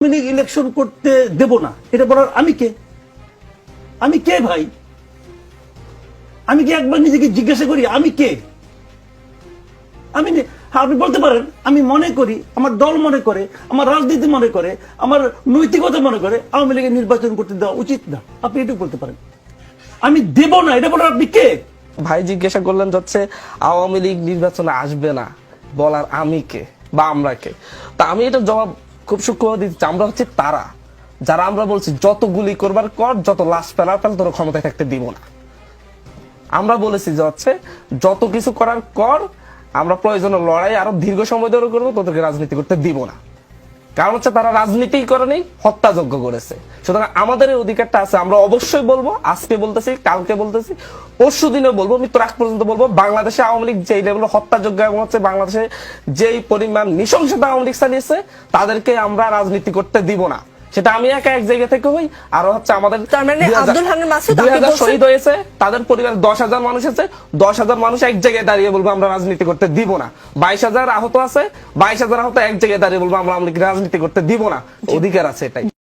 Awami League election করতে দেব না। এটা বলার আমি কে? আমি কে ভাই? আমি কি একবার নিজেকে জিজ্ঞাসা করি আমি কে? আমি হ্যাঁ, আপনি বলতে পারেন আমি মনে করি আমার দল মনে করে আমার রাজনীতি মনে করে আমার নৈতিকতা মনে করে আওয়ামী লীগের নির্বাচন করতে দেওয়া উচিত না। আপনি এটুকু বলতে পারেন। আমি দেব না এটা বলার আপনি কে? ভাই জিজ্ঞাসা করলেন যাচ্ছে আওয়ামী লীগ নির্বাচনে আসবে না বলার আমি কে বা আমরা কে? তা আমি এটা জবাব খুব সূক্ষ্ম দিচ্ছি আমরা হচ্ছে তারা। যারা আমরা বলছি, যত গুলি করবার কর, যত লাশ ফেলার ফেল, তোর ক্ষমতায় থাকতে দিব না। আমরা বলেছি যে হচ্ছে, যত কিছু করার কর, আমরা প্রয়োজনে লড়াই আরও দীর্ঘ সময় ধরে করব, তোদেরকে রাজনীতি করতে দিব না। কারণ হচ্ছে তারা রাজনীতি করেনি, হত্যাযজ্ঞ করেছে। সুতরাং আমাদের অধিকারটা আছে, আমরা অবশ্যই বলব, আজকে বলতেছি, কালকে বলতেছি, পরশু দিনে বলব, মৃত্যুর আগ পর্যন্ত বলব, বাংলাদেশে আওয়ামী লীগ যেই লেভেল হত্যাযজ্ঞ এবং হচ্ছে বাংলাদেশে যেই পরিমাণ নৃশংসতা আওয়ামী লীগ চালিয়েছে, তাদেরকে আমরা রাজনীতি করতে দিব না। সেটা আমি একা এক জায়গা থেকে হই আর হচ্ছে আমাদের তার মানে আব্দুল হান্নান মাসুদ আপনি শহীদ হয়েছে তাদের পরিবার দশ হাজার মানুষ আছে দশ হাজার মানুষ এক জায়গায় দাঁড়িয়ে বলব আমরা রাজনীতি করতে দিব না। বাইশ হাজার আহত আছে বাইশ হাজার আহত এক জায়গায় দাঁড়িয়ে বলব আমরা রাজনীতি করতে দিব না। অধিকার আছে এটাই।